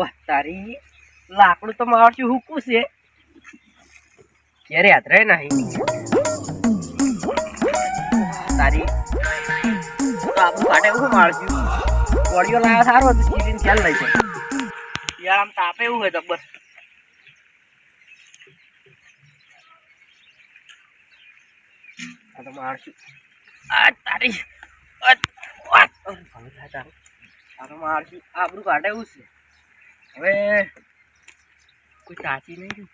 ઓહ, તારી લાકડું તો મારશું હુકું છે. ક્યારે હાથરે નહીં? તારી આપણું કાઢે એવું મારશું કોળીઓ લાવ્યો સારો હતો, ચીરીને ખ્યાલ લઈ જાય. યાર આમ તાપે એવું હોય જબર આ તો મારશું આ તારી, આ મારશું આબરું કાઢે એવું છે. હવે કોઈ તાચી નહીં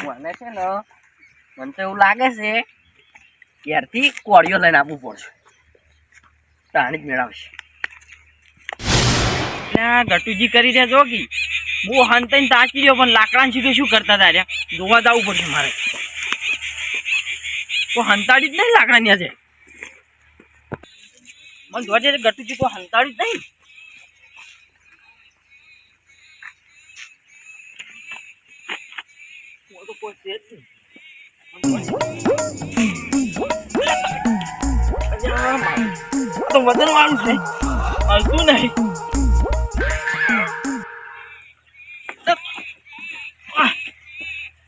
મને છે ને મને તો એવું લાગે છે ક્યારથી કોળીઓ લઈને આપવું પડશે તાણી જ મેળવશે ગટુજી કરી રહ્યા જો કી બહુ હંતાઈને તાચી રહ્યો પણ લાકડાને સીધું શું કરતા હતા રહ્યા જોવા જવું પડશે મારે તો હંતાડી જ નહીં લાકડાની આજે મને જઈએ ગટુજી કોઈ હંતાડી જ નહીં. કોઈ છે જ આ તો વજન વાળું છે. હલતું નહીં.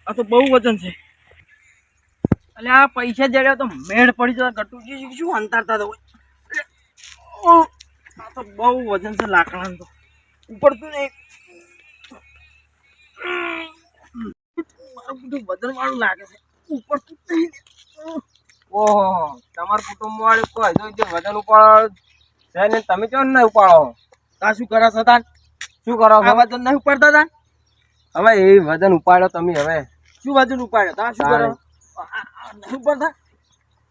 આ તો બહુ વજન છે. એટલે આ પૈસા જડ્યા તો મેળ પડી જતા ગટુજી. શું અંતારતા હતા? આ તો બહુ વજન છે લાકડાનું તો. ઉપડતું નહીં મારું બધું વજન વાળું લાગે છે. ઉપડતું જ નહીં ઓહો તમારા કુટુંબ વાળું કોઈ જો જે વજન ઉપાડો. છે ને તમે કેમ નહીં ઉપાડો? તા શું કરો છો તાન? શું કરો આ છો વજન નહીં ઉપાડતા તા હવે એ વજન ઉપાડો તમે હવે. શું વજન ઉપાડ્યો? તા શું કરો? નહીં ઉપાડતા?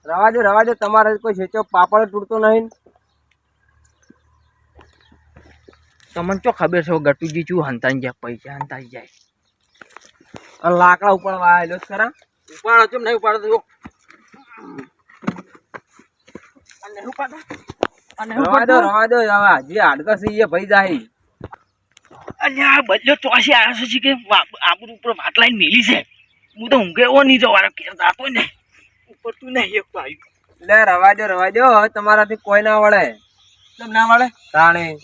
રવા દો રવા દો તમારે કોઈ છે પાપડ તૂટતો નહીં તમને ચો ખબર છે ગટુજી ચું હંતાઈ જાય પૈસા હંતાઈ જાય. લાકડા ઉપાડવા આવેલો જ ખરા. ઉપાડો છો નહીં ઉપાડો જો. આ નહીં ઉપાડતા આ રવા દો રવા જે હાડકા છે ભાઈ જાય. અને આ બદલો ચોસી આવ્યો છે કે વા- ઉપર વાત લાઈન મેલી છે. હું તો ઊંઘે નહીં જવાનો ઘેર જાતો ને ઉપર તું નહીં એક આવ્યું એટલે રવા દો રવા દો. તમારાથી કોઈ ના વળે. તમ ના વળે? તાણે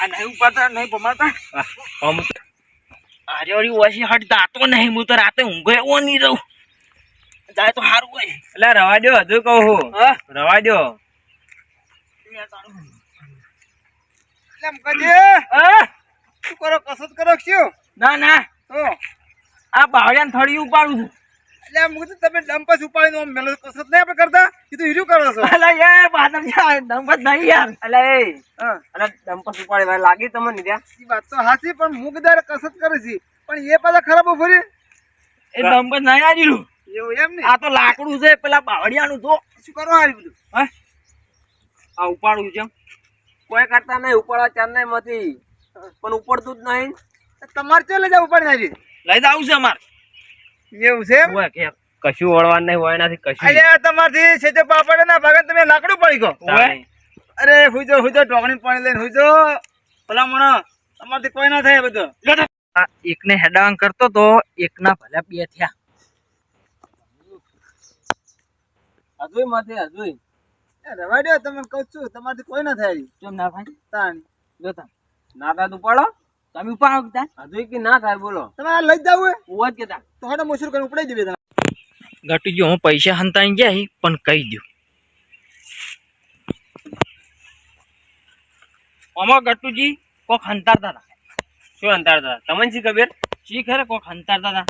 આ નહીં ઉપાડતા નહીં પમાડતા? આમ અરે ઓછી હટ દાતો નહીં હું તો રાતે ઊંઘે એવો નહીં રહું. જાય તો સારું હોય. એટલે રવા દો હજુ કહું હું. હા? રવા દો હા? શું કરો કસરત કરો શું ના ના. તો? આ બાવળિયાને થોડી ઉપાડું છું. એટલે આમ કીધું તમે ડંપસ ઉપાડીને આમ મેલો કસરત નહીં આપણે કરતા? કીધું હીરું કરો છો. અલા એ બાદર જા નંબર નહીં યાર. એટલે એ. એટલે ડંપસ ઉપાડી વાર લાગી તમને ત્યાં? એ વાત તો સાચી પણ કીધું કસરત કરે છે. પણ એ પાછા ખરાબ ફરી એ ડંપસ નહીં આવ્યું એવું એમ ને? આ તો લાકડું છે પેલા બાવળિયાનું તો શું કરવા આવ્યું બધું? હે? આ ઉપાડું છે. કોઈ કરતા નહીં ઉપાડવા ચાર નહીં માંથી પણ ઉપડતું જ નહીં. તમારે ચાલે જાવ ઉપાડી નાખી લઈ જાવું છે અમાર. એવું છે એમ? ઓય ઘેર કશું વળવાનું નહીં હોય નથી કશું અલ્યા તમારથી છે તે પાપડ ના ભાગે તમે લાકડું પડી ગયો. અરે હુજો હુજો ટોકણી પાણી લઈને હુજો. ભલા મણો તમારથી કોઈ ના થાય બધું. આ એકને હેડાંગ કરતો તો એકના ભલે બે થયા. હજુય માથે હજુય. રવાડ્યો તમે કહું છું તમારથી કોઈ ના થાય. કેમ ના ભાઈ તાણ. જોતા નાતા તું. તો ઉપાડો. તમે ઉપાડો કીધા હજુય કે ના થાય બોલો. તમારે આ લઈ જ જવું ઉવા જ કીધા તો હાડો મોસુર કરીને ઉપડાઈ દેવી તમે ગટુજી હું પૈસા હંતાઈ જાય પણ કહી દઉં આમાં ગટુજી કોક હંતારતા હતા શું અંતર હતા તમને શી ખબર? શી ખરે કોક હંતારતા હતા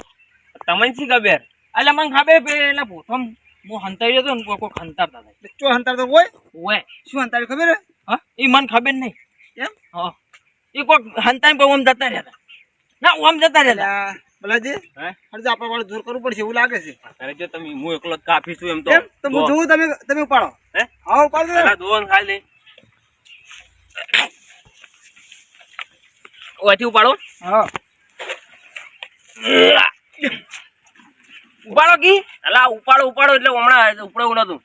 તમને શી ખબર? એટલે મને ખબર પેલા પ્રથમ હું હંતાઈ જતો ને કોક કોક હંતારતા હતા ચો હંતાર તો હોય. ઓય શું હંતારી ખબર હે? હા એ મને ખબર નહીં એમ? હા. એ કોક હંતાઈ પર ઓમ જતા રહ્યા ના ઓમ જતા રહ્યા ભલાજી હે? હરજો વાળું જોર કરવું પડશે એવું લાગે છે. અરે જો તમે હું એકલો કાફી છું એમ તો. તો હું જોઉં તમે તમે ઉપાડો. હે? હા ઉપાડો પેલા દોન ખાલી. ઓયથી ઉપાડો. હા. ઉપાડો કી? અલા ઉપાડો ઉપાડો એટલે હમણાં ઉપડાવું નતું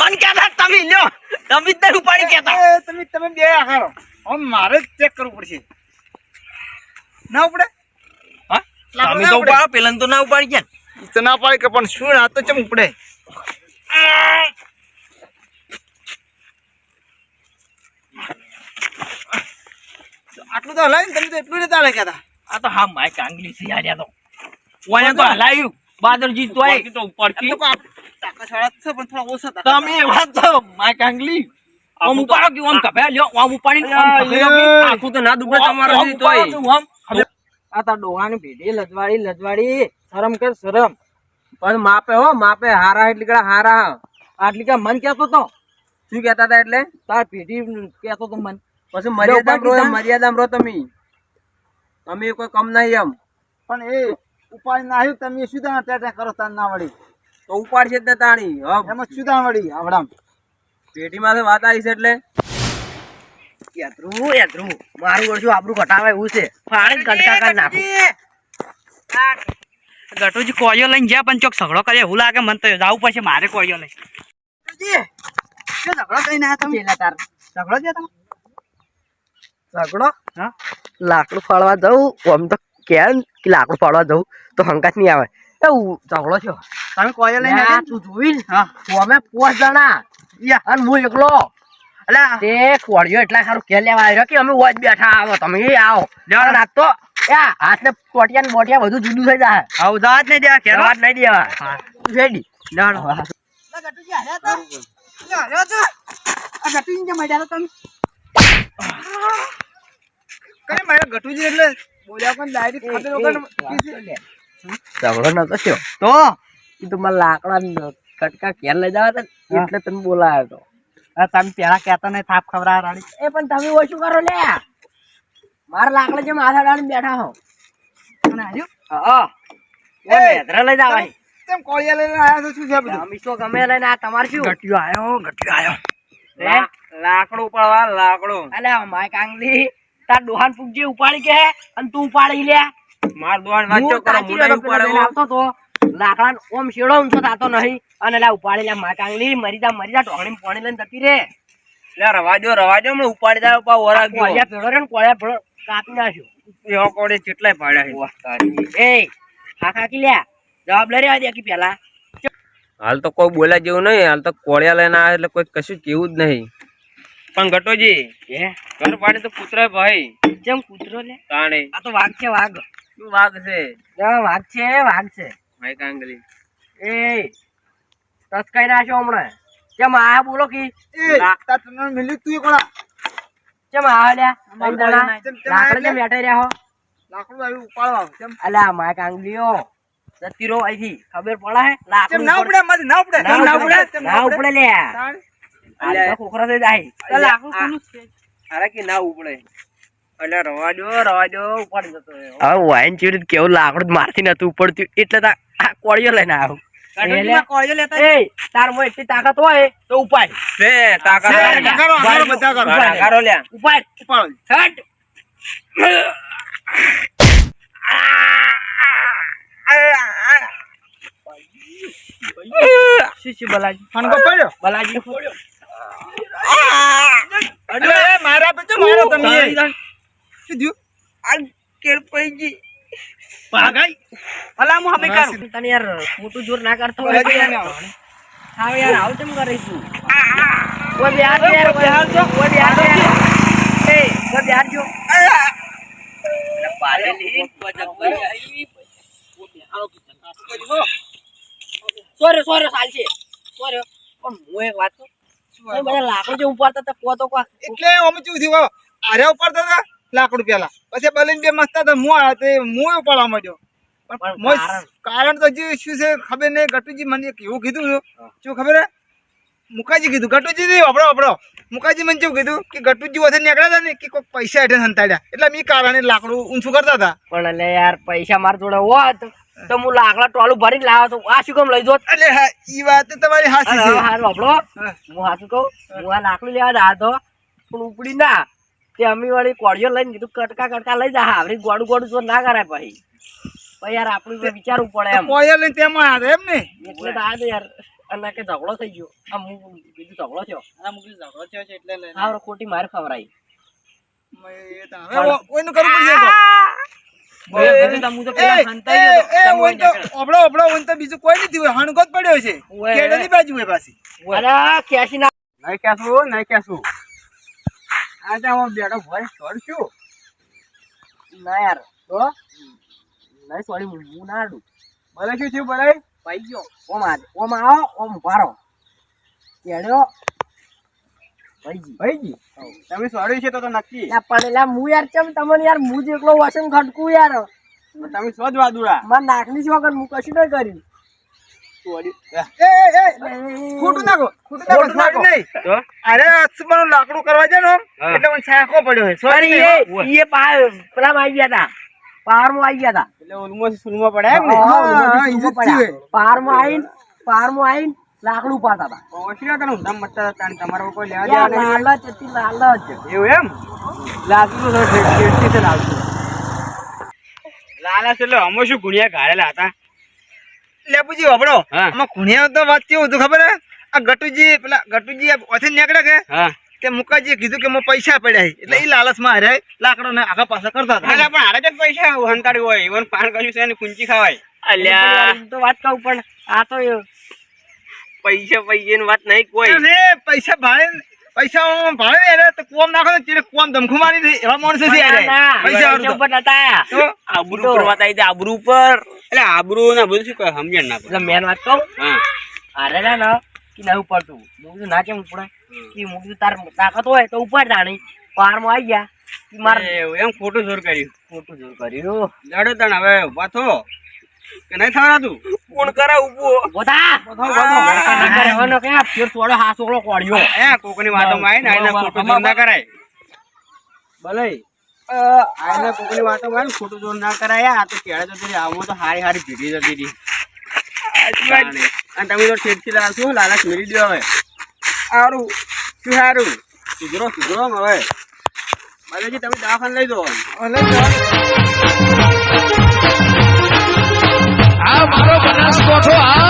મન કહેતા તમે લ્યો. તમે જ નહીં ઉપાડી કેતા તમે તમે બે આખાડો હવે મારે જ ચેક કરવું પડશે. ના ઉપડે? હા? તમે તો ઉપાડો. પેલા તો ના ઉપાડી ગયા. તો ના પાડી કે પણ શું આ તો ચમ ઉપડે? આટલું તો હલાય ને તમે તો એટલું નતા હલાય કહેતા આ તો હા માય કાંગલી છે યાર તો. ઓને તો હલાયું. બાદરજી તોય. તો ઉપરથી આ તો આપ- તાકાત વાળા જ છે પણ થોડા ઓછા તાકાત તમે વાત તો માય કાંગલી આમ ઉપાડો કે આમ કપે લ્યો આમ ઉપાડી આખું તો ના દુખે તમારે હજી તોય. આ તાર ડોહાની ભેડી લજવાડી લજવાડી શરમ કર શરમ. પણ માપે હો માપે. હારા એટલી કડા હારા. આટલી કા મન કેતો તો. શું કેતા હતા એટલે? તાર પેઢી કેતો તો મન. પછી મર્યાદા રહો કીધા? મર્યાદા રહો તમે. તમે કોઈ કમ નહીં એમ. પણ એ ઉપાય ના આવ્યું તમે શું ત્યાં કરો તાર ના વળી તો ઉપાડશે જ ને તાણી. હવ એમાં શું ત્યાં વળી આવડામ. પેટીમાં વાત આવી છે એટલે. યાત્રુ યાત્રુ. મારું વર્ષું આપણું ઘટાવે એવું છે. ફાળી કટકા કરી નાખું. ગટુજી. કોયો લઈને જ્યાં પણ ચોક સગડો કરે એવું લાગે મને તો. જવું પડશે મારે કોયો લઈ ઝઘડો કઈ ના તમે? તાર. ઝઘડો છે તમે? ઝઘડો? હા? લાકડું ફાળવા જવું આમ તો કેમ કે લાકડું ફાળવા જવું તો હંકાત નહીં આવે. એ ઉ- ઝઘડો તમે કોયો લઈને આવ્યા? તું જોઈ હા. અમે પાંચ જણા. અને હું એકલો. અલ્યા તે ખોડિયો એટલા સારું કે લેવા આવ્યો કે અમે વોચ બેઠા આવો. તમે આવો. અને આ તો યા હાથને ટોટિયા ને બોટિયા બધું જુદું થઈ જાય. આવું નહીં દેવા કેરો વાત નહીં દેવા. હા. રેડી. જાણો ગટુજી એટલે બોલ્યા પણ ડાયરેક્ટ ખાતે વગર ઝઘડો નતો થયો. તો? તો મારા લાકડા કટકા ઘેર લઈ જવા હતા એટલે તને બોલાયો તો. આ તમે પેલા કહેતા નહીં થાપ ખવરા રાણી. એ પણ તમે ઓછું કરો લે. મારા લાકડા જે માથા ડાળી બેઠા હો. હા. એ! લઈ જવાય તેમ કોળિયા લઈને આવ્યા છો? શું છે બધું? અમે તો ગમે લઈને આ તમારે શું? ગટ્યો આવ્યો ગટ્યો આવ્યો લાકડું પડવા લાકડું. અલ્યા માય કાંગલી તાર ડોહાન ફૂગજી ઉપાડી કે અને તું ઉપાડી લે. માર દોડ આવતો તો લાકડાનો ઓમ શેડો ઊંચો થાતો નહીં અને લા ઉપાડી લે માટાંગલી કાંગલી મરી જા મરી જા પાણી લઈને જતી રે. લે રવાજો રવાજો હમણાં ઉપાડી જાય પા ઓરા ગયો કોળિયા પેડો રે કોળિયા ભેળો કાપી નાખ્યો. એવો કોળે કેટલાય પાડ્યા છે. એ ખાખા લે જવાબ લઈ રહ્યા દેખી પેલા હાલ તો કોઈ બોલા જેવું નહીં હાલ તો કોળિયા લઈને આવે એટલે કોઈ કશું કેવું જ નહીં. પણ ઘટોજી હે? ઘર પાડે તો કૂતરો ભાઈ. જેમ કૂતરો લે. તાણે. આ તો વાઘ છે વાઘ. શું વાઘ છે? વાઘ છે વાઘ છે. ભાઈ કાંગલી એ ટસકાઈ નાખ્યો હમણાં. કેમ આ બોલો કે? લાગતા તને મિલ્યું તું એ કેમ આ લ્યા? લાકડા કેમ બેઠા રહ્યા હો. લાકડું આવી ઉપાડવા. કેમ? અલ્યા માય કાંગલીઓ જતી રહો ખબર પડે હે? લાકડું ના ઉપડે? એમાંથી ના ઉપડે? ના ના ઉપડે? ના ઉપડે? લ્યા. ખોખરા થઈ જાય. તો લાકડું કોનું છે. અરે કે ના ઉપડે. એટલે રવા દો રવા દો ઉપાડી જતો હવે વાઈન ચીડ કેવું લાકડું મારથી નતું ઉપડતું એટલે તા આ કોળિયો લઈને આવ્યો બલાજી? મારા પે તમે. થયું આ કેળ અલા હું હવે કરું તને યાર મોટું જોર ના કરતો હોય હા યાર આવું કેમ કરે તું? બિહાર જો યાર કોઈ બિહાર જો કોઈ બિહાર જો યાર એ કોઈ બિહાર જો. સોરે સોરે ચાલશે સોરે પણ હું એક વાત કહું. બધા લાકડું જે ઉપાડતા હતા કોતો કો એટલે અમે ચૂ થયું આર્યા ઉપાડતા હતા? લાકડું પેલા પછી બલીન બે મસ્ત હતા હું આવ્યા તે હું ઉપાડવા માંડ્યો. કારણ? તો જે શું છે ખબર નહીં ગટુજી મને એવું કીધું છે શું ખબર હે? મુકાજી કીધું ગટુજી નહીં વાપરો વાપરો. મુકાજી મને જેવું કીધું કે ગટુજી વખતે નીકળ્યા હતા ને કે કોઈ પૈસા હેઠે સંતાડ્યા. એટલે મેં કારણે લાકડું ઊંચું કરતા હતા. પણ એટલે યાર પૈસા મારા જોડે હોત તો હું લાકડા ટોલું ભરીને લાવ્યો તો આ શું કેમ લઈ જોત? એટલે ઈ વાત તમારી હવે છે. હારું આપણો હું. હાચું કહું હું આ લાકડું લેવા જા તો પણ ઉપડી ના. તે અમી વાળી કોળીઓ લઈને કીધું કટકા કટકા લઈ જા આવરી ગોડું ગોડું જો ના કરાય પછી. ભાઈ યાર આપણું તો વિચારવું પડે એમ. કોળિયા લઈને તેમાં આવ્યા એમ ને? એટલે તો આ યાર અને કે ઝઘડો થઈ ગયો. આ હું કીધું ઝઘડો થયો. આ મુકલી ઝઘડો થયો છે એટલે લઈને. આવરો ખોટી માર ખવરાઈ એ તો હવે કોઈનું કરવું પડશે હું બીજું કોઈ નથી હોય. હણકો જ પડ્યો છે. બાજુ હોય પાછી. અરે ખેંચી ના નહીં કહેશું નહીં કહેશું આજે હું બેઠો ભાઈ સોરી શું ના યાર તો નહીં સોરી હું ના આડું ભલે શું થયું ભલે? ભાઈ ગયો. ઓમ આ ઓમ આવો ઓમ ભારો કેડ્યો? ભાઈજી. ભાઈજી? તમે સોરી છે તો તો નક્કી. ના પણ એલા હું યાર ચમ તમને યાર હું જ એકલો વસમ ખટકું યાર. તમે શોધ વાદુડા માર નાખની જ વગર હું કશું નહીં કર્યું. ખોટું નાખો ખોટું નાખો ખોટું નાખો. sorry નહીં અરે અસમાનું લાકડું કરવા જાય ને એટલે મને છાંકો પડ્યો છે. અરે એ એ પેલા આવી ગયા હતા પારમાં આવી ગયા હતા એટલે ઓલમોસ્ટ સુનમાં પડ્યા એમ ને હા, હા, ઓલું હા, બધું ઈ જ પડ્યા. થયું પારમાં આવીને પારમાં આવીને લાકડું પાતા હતા ઓછીના તને ઊંધા મટતા હતા ને તમારે કોઈ લેવા દેવા નહીં. લાલચ હતી લાલચ. એવું એમ? લાકડું તો ઠેઠથી તો એટલે અમે શું ગુણિયા ઘાડેલા હતા? લેપુજી વાપરો આમાં કુણિયા તો વાત કેવું હતું ખબર હે? આ ગટુજી પેલા ગટુજી ઓથી નીકળે કે? તે મુકાજી કીધું કે મને પૈસા પડ્યા એટલે એ લાલચમાં હરે લાકડો ને આગળ પાછા કરતા હતા. એટલે પણ હારે જ પૈસા હંતાડી હોય. ઇવન પાન કશું છે એની કુંચી ખવાય. અલ્યા. તો વાત કહું પણ આ તો એ- પૈસા પૈસા વાત નહીં કોઈ. પૈસા ભાડે પૈસા ભાવે અરે તો કોમ નાખો ને ચીરે કોમ ધમખો મારી દે એવા માણસો છે ના, પૈસા ઉપર નતા. તો? આબરૂ ઉપર વાત આવી આબરૂ ઉપર. એટલે આબરૂ ના બધું શું કહે સમજણ ના પડે. એટલે મેન વાત કહું? અરે ના ના કે ના ઉપડતું હું કીધું ના કેમ ઉપડે કે હું કીધું તાર તાકાત હોય તો ઉપર જાણી. પારમાં આવી ગયા. કે મારે એમ ખોટું જોર કર્યું. ખોટું જોર કર્યું. જડે તણ હવે ઊભા થો. કે નહીં થવાતું કોણ કરે ઊભો બોધા કરે. હવે કે ફેર સોળો હા સોળો એ કોકની વાતોમાં આવીને આઈને ખોટું જોર ના કરાય. ભલે. આઈને કોકની વાતોમાં આવીને ખોટું જોર ના કરાય. આ તો કેળે હારી હારી ભીડી જતી રહી. અને તમે તો ઠેઠથી લાલશો લાલચ મેળવી દો હવે. સારું શું સારું સુધરો સુધરો હવે. ભલેજી તમે દવાખાને લઈ દો. 说出啊。